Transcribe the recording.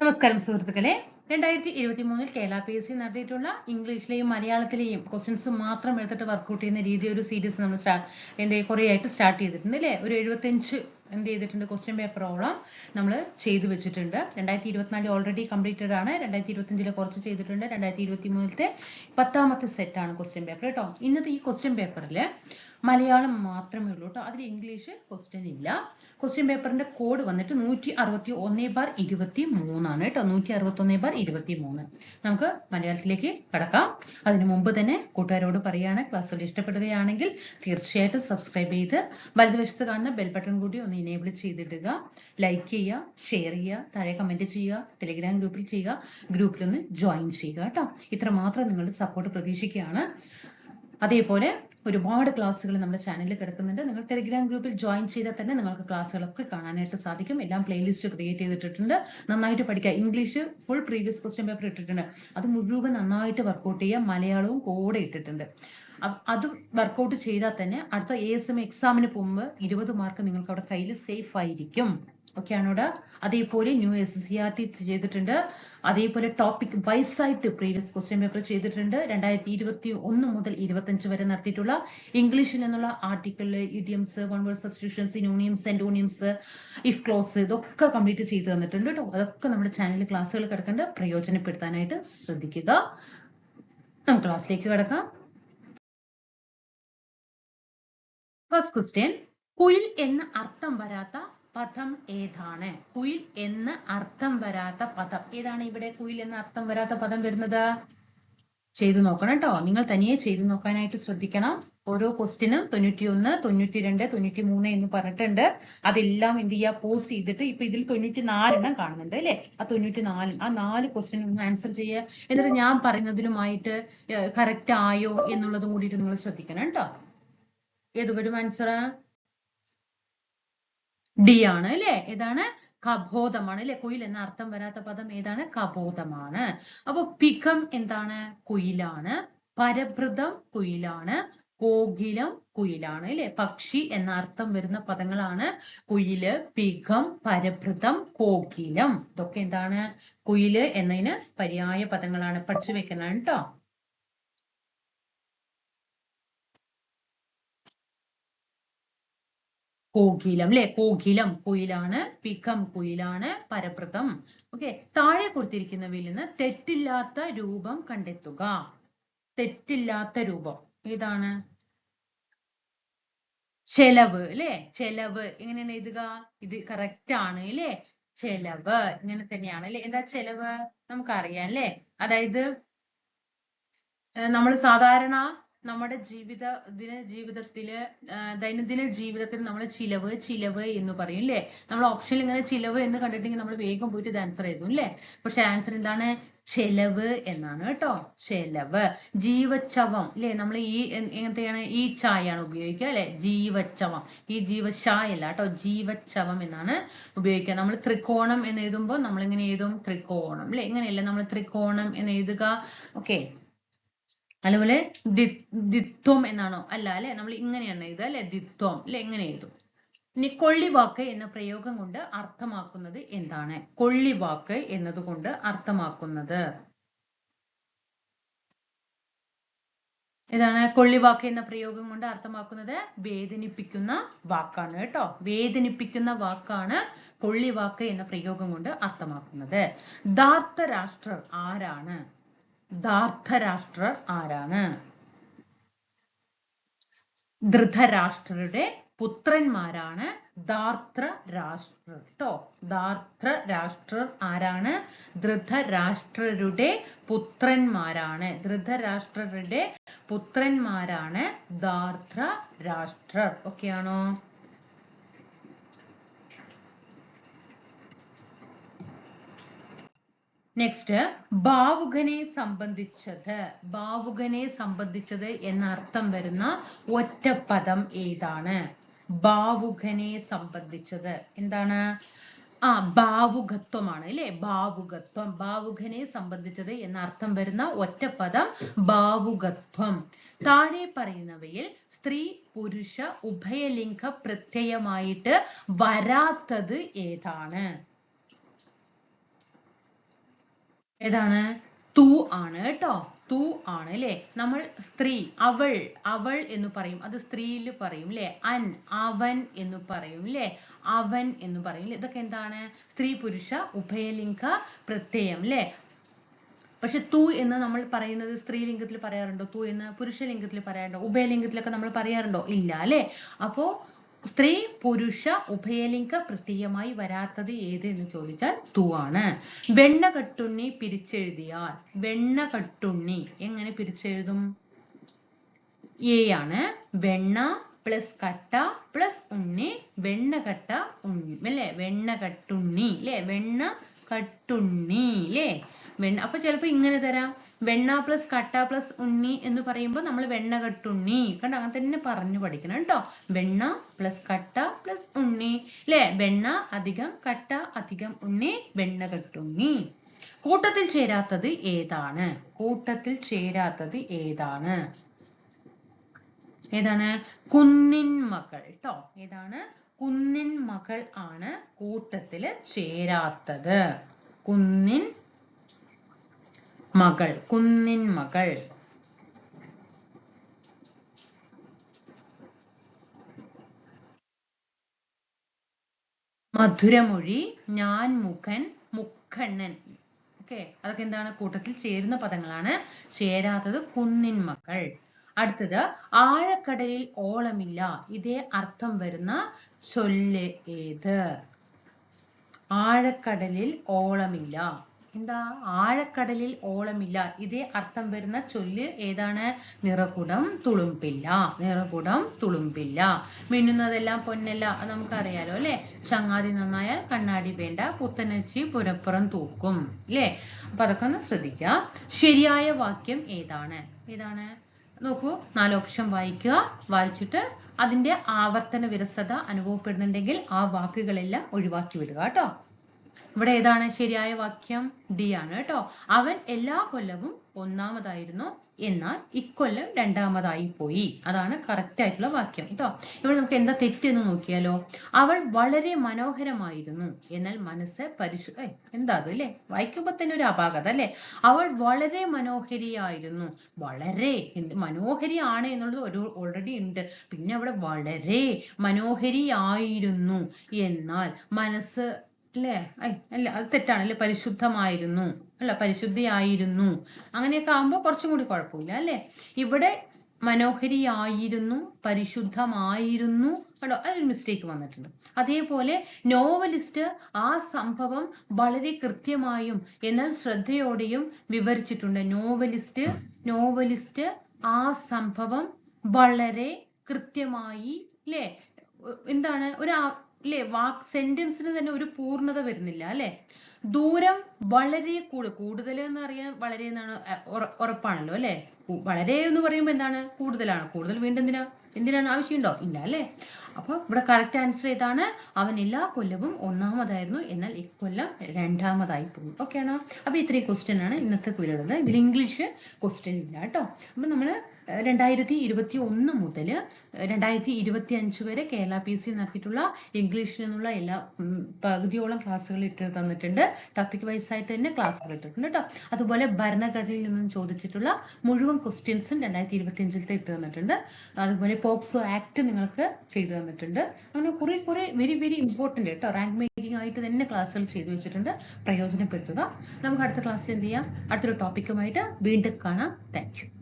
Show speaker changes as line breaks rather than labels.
നമസ്കാരം സുഹൃത്തുക്കളെ. രണ്ടായിരത്തി ഇരുപത്തി മൂന്നിൽ കേരള പി എസ് സി നടത്തിയിട്ടുള്ള ഇംഗ്ലീഷിലെയും മലയാളത്തിലെയും ക്വസ്റ്റ്യൻസ് മാത്രം എടുത്തിട്ട് വർക്കൗട്ട് ചെയ്യുന്ന രീതി ഒരു സീരീസ് നമ്മൾ സ്റ്റാർട്ട് എന്ത് കുറേ ആയിട്ട് സ്റ്റാർട്ട് ചെയ്തിട്ടുണ്ട് അല്ലേ? ഒരു എഴുപത്തഞ്ച് എന്ത് ചെയ്തിട്ടുണ്ട് ക്വസ്റ്റ്യൻ പേപ്പറോളം നമ്മൾ ചെയ്തു വെച്ചിട്ടുണ്ട്. രണ്ടായിരത്തി ഇരുപത്തിനാല് ഓൾറെഡി കംപ്ലീറ്റഡ് ആണ്. രണ്ടായിരത്തി ഇരുപത്തഞ്ചിലെ കുറച്ച് ചെയ്തിട്ടുണ്ട്. രണ്ടായിരത്തി ഇരുപത്തി മൂന്നിലത്തെ പത്താമത്തെ സെറ്റ് ആണ് ക്വസ്റ്റ്യൻ പേപ്പർ കേട്ടോ. ഇന്നത്തെ ഈ ക്വസ്റ്റ്യൻ പേപ്പറിൽ മലയാളം മാത്രമേ ഉള്ളൂ കേട്ടോ. അതിൽ ഇംഗ്ലീഷ് ക്വസ്റ്റ്യൻ ഇല്ല. ക്വസ്റ്റ്യൻ പേപ്പറിന്റെ കോഡ് വന്നിട്ട് നൂറ്റി അറുപത്തി ഒന്ന് ബാർ ഇരുപത്തി മൂന്നാണ് കേട്ടോ. നൂറ്റി അറുപത്തി ഒന്ന് ബാർ ഇരുപത്തി മൂന്ന് നമുക്ക് മലയാളത്തിലേക്ക് കടക്കാം. അതിനു മുമ്പ് തന്നെ കൂട്ടുകാരോട് പറയാണ് ക്ലാസ്സുകൾ ഇഷ്ടപ്പെടുകയാണെങ്കിൽ തീർച്ചയായിട്ടും സബ്സ്ക്രൈബ് ചെയ്ത് വലതുവശത്ത് കാണുന്ന ബെൽ ബട്ടൺ കൂടി ഒന്ന് ഇനേബിൾ ചെയ്തിടുക. ലൈക്ക് ചെയ്യുക ഷെയർ ചെയ്യുക താഴെ കമന്റ് ചെയ്യുക ടെലിഗ്രാം ഗ്രൂപ്പിൽ ചെയ്യുക ഗ്രൂപ്പിൽ ഒന്ന് ജോയിൻ ചെയ്യുക കേട്ടോ. ഇത്ര മാത്രം നിങ്ങളുടെ സപ്പോർട്ട് പ്രതീക്ഷിക്കുകയാണ്. അതേപോലെ ഒരുപാട് ക്ലാസ്സുകൾ നമ്മുടെ ചാനലിൽ കിടക്കുന്നുണ്ട്. നിങ്ങൾ ടെലിഗ്രാം ഗ്രൂപ്പിൽ ജോയിൻ ചെയ്താൽ തന്നെ നിങ്ങൾക്ക് ക്ലാസ്സുകളൊക്കെ കാണാനായിട്ട് സാധിക്കും. എല്ലാം പ്ലേലിസ്റ്റ് ക്രിയേറ്റ് ചെയ്തിട്ടുണ്ട് നന്നായിട്ട് പഠിക്കുക. English full previous question paper ഇട്ടിട്ടുണ്ട്. അത് മുഴുവൻ നന്നായിട്ട് വർക്കൗട്ട് ചെയ്യുക. മലയാളവും കൂടെ ഇട്ടിട്ടുണ്ട്. അത് വർക്കൗട്ട് ചെയ്താൽ തന്നെ അടുത്ത എ എസ് എം എക്സാമിന് പോകുമ്പോൾ ഇരുപത് മാർക്ക് നിങ്ങൾക്ക് അവിടെ കയ്യിൽ സേഫ് ആയിരിക്കും. ഓക്കെ ഇവിടെ അതേപോലെ new S C R T ചെയ്തിട്ടുണ്ട്. അതേപോലെ ടോപ്പിക് വൈസ് ആയിട്ട് പ്രീവിയസ് ക്വസ്റ്റ്യൻ പേപ്പർ ചെയ്തിട്ടുണ്ട്. രണ്ടായിരത്തി ഇരുപത്തി ഒന്ന് മുതൽ ഇരുപത്തഞ്ച് വരെ നടത്തിയിട്ടുള്ള ഇംഗ്ലീഷിൽ നിന്നുള്ള article idioms one word substitutions antonyms synonyms if clause ഇതൊക്കെ കംപ്ലീറ്റ് ചെയ്ത് തന്നിട്ടുണ്ട് കേട്ടോ അതൊക്കെ നമ്മുടെ ചാനലിൽ ക്ലാസ്സുകൾ കിടക്കേണ്ട പ്രയോജനപ്പെടുത്താനായിട്ട് ശ്രദ്ധിക്കുക. നമുക്ക് ക്ലാസ്സിലേക്ക് കിടക്കാം. ഫസ്റ്റ് ക്വസ്റ്റ്യൻ കുയിൽ എന്ന അർത്ഥം വരാത്ത പദം ഏതാണ്? കുയിൽ എന്ന് അർത്ഥം വരാത്ത പദം. ഏതാണ് ഇവിടെ കുയിൽ എന്ന് അർത്ഥം വരാത്ത പദം വരുന്നത്? ചെയ്തു നോക്കണം കേട്ടോ. നിങ്ങൾ തനിയെ ചെയ്തു നോക്കാനായിട്ട് ശ്രദ്ധിക്കണം. ഓരോ ക്വസ്റ്റിനും തൊണ്ണൂറ്റി ഒന്ന് തൊണ്ണൂറ്റി മൂന്ന് എന്ന് പറഞ്ഞിട്ടുണ്ട്. അതെല്ലാം എന്ത് ചെയ്യുക? പോസ് ചെയ്തിട്ട് ഇപ്പൊ ഇതിൽ തൊണ്ണൂറ്റി നാലെണ്ണം കാണുന്നുണ്ട് അല്ലെ? ആ തൊണ്ണൂറ്റി നാല് ആ നാല് ക്വസ്റ്റിനും ഒന്ന് ആൻസർ ചെയ്യുക. എന്നിട്ട് ഞാൻ പറയുന്നതിലുമായിട്ട് കറക്റ്റ് ആയോ എന്നുള്ളതും കൂടിയിട്ട് നിങ്ങൾ ശ്രദ്ധിക്കണം കേട്ടോ. ഏത് വരും ആൻസർ ഡി ആണ് അല്ലെ? ഏതാണ്? കബോധമാണ് അല്ലെ? കുയിൽ എന്ന അർത്ഥം വരാത്ത പദം ഏതാണ്? കബോധമാണ്. അപ്പൊ പികം എന്താണ്? കുയിലാണ്. പരഭൃതം കുയിലാണ്. കോകിലം കുയിലാണ് അല്ലെ? പക്ഷി എന്ന അർത്ഥം വരുന്ന പദങ്ങളാണ് കുയിൽ പികം പരഭൃതം കോകിലം. ഇതൊക്കെ എന്താണ്? കുയിൽ എന്നതിന് പര്യായ പദങ്ങളാണ്. പഠിച്ചു വെക്കുന്നതാണ് കേട്ടോ കോകിലം അല്ലെ കോകിലം കുയിലാണ് പികം കുയിലാണ് പരപ്രതം. ഓക്കെ താഴെ കൊടുത്തിരിക്കുന്നവയിൽ നിന്ന് തെറ്റില്ലാത്ത രൂപം കണ്ടെത്തുക. തെറ്റില്ലാത്ത രൂപം. ഏതാണ്? ചെലവ് അല്ലെ ചെലവ്. എങ്ങനെയാണ് എഴുതുക? ഇത് കറക്റ്റ് ആണ് അല്ലെ ചെലവ്. ഇങ്ങനെ തന്നെയാണ് അല്ലെ എന്താ ചെലവ്? നമുക്കറിയാം അല്ലെ അതായത് നമ്മൾ സാധാരണ നമ്മുടെ ജീവിത ദിന ജീവിതത്തിൽ ദൈനംദിന ജീവിതത്തിൽ നമ്മൾ ചിലവ് ചിലവ് എന്ന് പറയും അല്ലേ നമ്മൾ ഓപ്ഷനിൽ ഇങ്ങനെ ചിലവ് എന്ന് കണ്ടിട്ടുണ്ടെങ്കിൽ നമ്മൾ വേഗം പോയിട്ട് ഇത് ആൻസർ എഴുതും അല്ലേ പക്ഷെ ആൻസർ എന്താണ്? ചെലവ് എന്നാണ് കേട്ടോ. ചെലവ്. ജീവച്ചവം അല്ലേ നമ്മൾ ഈ എങ്ങനത്തെയാണ്? ഈ ചായയാണ് ഉപയോഗിക്കുക അല്ലെ ജീവച്ചവം. ഈ ജീവശായ അല്ല കേട്ടോ. ജീവച്ചവം എന്നാണ് ഉപയോഗിക്കുക. നമ്മൾ ത്രികോണം എന്ന് എഴുതുമ്പോൾ നമ്മൾ ഇങ്ങനെ എഴുതും. ത്രികോണം അല്ലെ ഇങ്ങനെയല്ല നമ്മൾ ത്രികോണം എന്ന് എഴുതുക. ഓക്കെ അതുപോലെ ദിത്വം എന്നാണോ? അല്ല അല്ലെ? നമ്മൾ ഇങ്ങനെയാണ് എഴുതുക അല്ലെ? ദിത്വം അല്ലെ? എങ്ങനെ എഴുതും. ഇനി കൊള്ളിവാക്ക് എന്ന പ്രയോഗം കൊണ്ട് അർത്ഥമാക്കുന്നത് എന്താണ്? കൊള്ളിവാക്ക് എന്നതുകൊണ്ട് അർത്ഥമാക്കുന്നത്. ഇതാണ് കൊള്ളിവാക്ക് എന്ന പ്രയോഗം കൊണ്ട് അർത്ഥമാക്കുന്നത് വേദനിപ്പിക്കുന്ന വാക്കാണ് കേട്ടോ. വേദനിപ്പിക്കുന്ന വാക്കാണ് കൊള്ളിവാക്ക് എന്ന പ്രയോഗം കൊണ്ട് അർത്ഥമാക്കുന്നത്. ധാർത്തരാഷ്ട്രർ ആരാണ്? ധാർത്തരാഷ്ട്രർ ആരാണ്? ധൃതരാഷ്ട്രരുടെ പുത്രന്മാരാണ് ധാർത്ര രാഷ്ട്രർ കേട്ടോ ധാർത്ര രാഷ്ട്രർ ആരാണ്? ധൃതരാഷ്ട്രരുടെ പുത്രന്മാരാണ്. ധൃതരാഷ്ട്രരുടെ പുത്രന്മാരാണ് ധാർത്ര രാഷ്ട്രർ ഓക്കെ ആണോ നെക്സ്റ്റ് ഭാവുകനെ സംബന്ധിച്ചത്. ഭാവുകനെ സംബന്ധിച്ചത് എന്നർത്ഥം വരുന്ന ഒറ്റപ്പദം ഏതാണ്? ഭാവുകനെ സംബന്ധിച്ചത്. എന്താണ്? ആ ഭാവുകത്വമാണ് അല്ലെ? ഭാവുകത്വം ഭാവുകനെ സംബന്ധിച്ചത് എന്ന അർത്ഥം വരുന്ന ഒറ്റപ്പദം ഭാവുകത്വം താഴെ പറയുന്നവയിൽ സ്ത്രീ പുരുഷ ഉഭയലിംഗ പ്രത്യയമായിട്ട് വരാത്തത് ഏതാണ്? ഏതാണ്? തു ആണ് കേട്ടോ. തു ആണ് അല്ലെ? നമ്മൾ സ്ത്രീ അവൾ അവൾ എന്ന് പറയും. അത് സ്ത്രീയിൽ പറയും അല്ലെ അൻ അവൻ എന്ന് പറയും അല്ലെ അവൻ എന്ന് പറയും ഇതൊക്കെ എന്താണ്? സ്ത്രീ പുരുഷ ഉഭയലിംഗ പ്രത്യയം അല്ലെ പക്ഷെ തു എന്ന് നമ്മൾ പറയുന്നത് സ്ത്രീലിംഗത്തിൽ പറയാറുണ്ടോ? തു എന്ന് പുരുഷലിംഗത്തിൽ പറയാറുണ്ടോ? ഉഭയലിംഗത്തിലൊക്കെ നമ്മൾ പറയാറുണ്ടോ? ഇല്ല അല്ലെ അപ്പോ സ്ത്രീ പുരുഷ ഉഭയലിംഗ പ്രത്യയമായി വരാത്തത് ഏത് എന്ന് ചോദിച്ചാൽ തു ആണ്. വെണ്ണ കട്ടുണ്ണി പിരിച്ചെഴുതിയാൽ വെണ്ണ കട്ടുണ്ണി എങ്ങനെ പിരിച്ചെഴുതും? എ ആണ് വെണ്ണ പ്ലസ് കട്ട പ്ലസ് ഉണ്ണി വെണ്ണ കട്ട ഉണ്ണി അല്ലേ? വെണ്ണ കട്ടുണ്ണി അല്ലേ? വെണ്ണ കട്ടുണ്ണി അല്ലേ? വെണ്ണ അപ്പൊ ചിലപ്പോ ഇങ്ങനെ തരാം. വെണ്ണ പ്ലസ് കട്ട പ്ലസ് ഉണ്ണി എന്ന് പറയുമ്പോൾ നമ്മൾ വെണ്ണ കട്ടുണ്ണി. കണ്ടോ? അങ്ങനെ തന്നെ പറഞ്ഞു പഠിക്കണം കേട്ടോ. വെണ്ണ പ്ലസ് കട്ട പ്ലസ് ഉണ്ണി. അല്ലേ വെണ്ണ അധികം കട്ട അധികം ഉണ്ണി വെണ്ണ കട്ടുണ്ണി. കൂട്ടത്തിൽ ചേരാത്തത് ഏതാണ്? കൂട്ടത്തിൽ ചേരാത്തത് ഏതാണ്? ഏതാണ്? കുന്നിൻ മകൾ ട്ടോ. ഏതാണ്? കുന്നിൻ മകൾ ആണ് കൂട്ടത്തിൽ ചേരാത്തത്. കുന്നിൻ മകൾ കുന്നിൻ മകൾ. മധുരമൊഴി ഞാൻ മുഖൻ മുക്കണ്ണൻ ഓക്കെ അതൊക്കെ എന്താണ്? കൂട്ടത്തിൽ ചേരുന്ന പദങ്ങളാണ്. ചേരാത്തത് കുന്നിൻ മകൾ. അടുത്തത് ആഴക്കടലിൽ ഓളമില്ല. ഇതേ അർത്ഥം വരുന്ന ചൊല്ല് ഏത്? ആഴക്കടലിൽ ഓളമില്ല. എന്താ? ആഴക്കടലിൽ ഓളമില്ല. ഇതേ അർത്ഥം വരുന്ന ചൊല്ല് ഏതാണ്? നിറകുടം തുളുമ്പില്ല. നിറകുടം തുളുമ്പില്ല. മിന്നുന്നതെല്ലാം പൊന്നല്ല. അത് നമുക്കറിയാലോ അല്ലെ? ചങ്ങാതി നന്നായാൽ കണ്ണാടി വേണ്ട. പുത്തനച്ചി പുരപ്പുറം തൂക്കും അല്ലേ അപ്പൊ അതൊക്കെ ഒന്ന് ശ്രദ്ധിക്കുക ശരിയായ വാക്യം ഏതാണ്? ഏതാണ്? നോക്കൂ നാല് ഓപ്ഷൻ വായിക്കുക. വായിച്ചിട്ട് അതിന്റെ ആവർത്തന വിരസത അനുഭവപ്പെടുന്നുണ്ടെങ്കിൽ ആ വാക്കുകളെല്ലാം ഒഴിവാക്കി വിടുക കേട്ടോ. ഇവിടെ ഏതാണ്? ശരിയായ വാക്യം ഡി ആണ് കേട്ടോ. അവൻ എല്ലാ കൊല്ലവും ഒന്നാമതായിരുന്നു. എന്നാൽ ഇക്കൊല്ലം രണ്ടാമതായി പോയി. അതാണ് കറക്റ്റ് ആയിട്ടുള്ള വാക്യം കേട്ടോ. ഇവിടെ നമുക്ക് എന്താ തെറ്റെന്ന് നോക്കിയാലോ? അവൾ വളരെ മനോഹരമായിരുന്നു. എന്നാൽ മനസ്സ് പരിശു എന്താ അത് അല്ലേ? വായിക്കുമ്പോ തന്നെ ഒരു അപാകത അല്ലേ? അവൾ വളരെ മനോഹരിയായിരുന്നു. വളരെ. മനോഹരിയാണ് എന്നുള്ളത് ഒരു ഓൾറെഡി ഉണ്ട്. പിന്നെ അവിടെ വളരെ മനോഹരിയായിരുന്നു. എന്നാൽ മനസ്സ് അല്ലേ? ഐ അല്ല അത് തെറ്റാണ് അല്ലെ പരിശുദ്ധമായിരുന്നു. അല്ല പരിശുദ്ധിയായിരുന്നു. അങ്ങനെയൊക്കെ ആകുമ്പോൾ കുറച്ചും കൂടി കുഴപ്പമില്ല അല്ലേ? ഇവിടെ മനോഹരിയായിരുന്നു പരിശുദ്ധമായിരുന്നു. കണ്ടോ? അതൊരു മിസ്റ്റേക്ക് വന്നിട്ടുണ്ട്. അതേപോലെ നോവലിസ്റ്റ് ആ സംഭവം വളരെ കൃത്യമായും എന്നാൽ ശ്രദ്ധയോടെയും വിവരിച്ചിട്ടുണ്ട്. നോവലിസ്റ്റ് നോവലിസ്റ്റ് ആ സംഭവം വളരെ കൃത്യമായി അല്ലേ എന്താണ്? ഒരു അല്ലേ വാക്ക് സെന്റൻസിന് തന്നെ ഒരു പൂർണത വരുന്നില്ല അല്ലെ? ദൂരം വളരെ കൂടുതൽ കൂടുതൽ എന്ന് അറിയാൻ വളരെ എന്നാണ് ഉറപ്പാണല്ലോ അല്ലെ? വളരെ എന്ന് പറയുമ്പോൾ എന്താണ്? കൂടുതലാണ്. കൂടുതൽ വീണ്ടും എന്തിനാ എന്തിനാണ്? ആവശ്യമുണ്ടോ? ഇല്ല അല്ലേ? അപ്പൊ ഇവിടെ കറക്റ്റ് ആൻസർ ഏതാണ്? അവൻ എല്ലാ കൊല്ലവും ഒന്നാമതായിരുന്നു. എന്നാൽ ഇക്കൊല്ലം രണ്ടാമതായി പോകും. ഓക്കെ ആണോ? അപ്പൊ ഇത്രയും ക്വസ്റ്റ്യൻ ആണ് ഇന്നത്തെ കുരുള്ളത് ഇതിൽ ഇംഗ്ലീഷ് ക്വസ്റ്റ്യൻ ഇല്ല കേട്ടോ. അപ്പൊ നമ്മൾ രണ്ടായിരത്തി ഇരുപത്തി ഒന്ന് മുതൽ രണ്ടായിരത്തി ഇരുപത്തി അഞ്ച് വരെ കേരള പി സി നടത്തിയിട്ടുള്ള ഇംഗ്ലീഷിൽ നിന്നുള്ള എല്ലാ പകുതിയോളം ക്ലാസ്സുകൾ ഇട്ട് തന്നിട്ടുണ്ട്. ടോപ്പിക് വൈസ് ആയിട്ട് തന്നെ ക്ലാസ്സുകൾ ഇട്ടിട്ടുണ്ട് കേട്ടോ. അതുപോലെ ഭരണഘടനയിൽ നിന്നും ചോദിച്ചിട്ടുള്ള മുഴുവൻ ക്വസ്റ്റ്യൻസും രണ്ടായിരത്തി ഇരുപത്തി അഞ്ചിലത്തെ ഇട്ട് തന്നിട്ടുണ്ട്. അതുപോലെ പോക്സോ ആക്ട് നിങ്ങൾക്ക് ചെയ്തു തന്നിട്ടുണ്ട് അങ്ങനെ കുറെ കുറെ വെരി വെരി ഇമ്പോർട്ടന്റ് കേട്ടോ റാങ്ക് മേക്കിംഗ് ആയിട്ട് തന്നെ ക്ലാസ്സുകൾ ചെയ്തു വെച്ചിട്ടുണ്ട്. പ്രയോജനപ്പെടുത്തുക. നമുക്ക് അടുത്ത ക്ലാസ്സിൽ എന്ത് ചെയ്യാം? അടുത്തൊരു ടോപ്പിക്കുമായിട്ട് വീണ്ടും കാണാം. താങ്ക്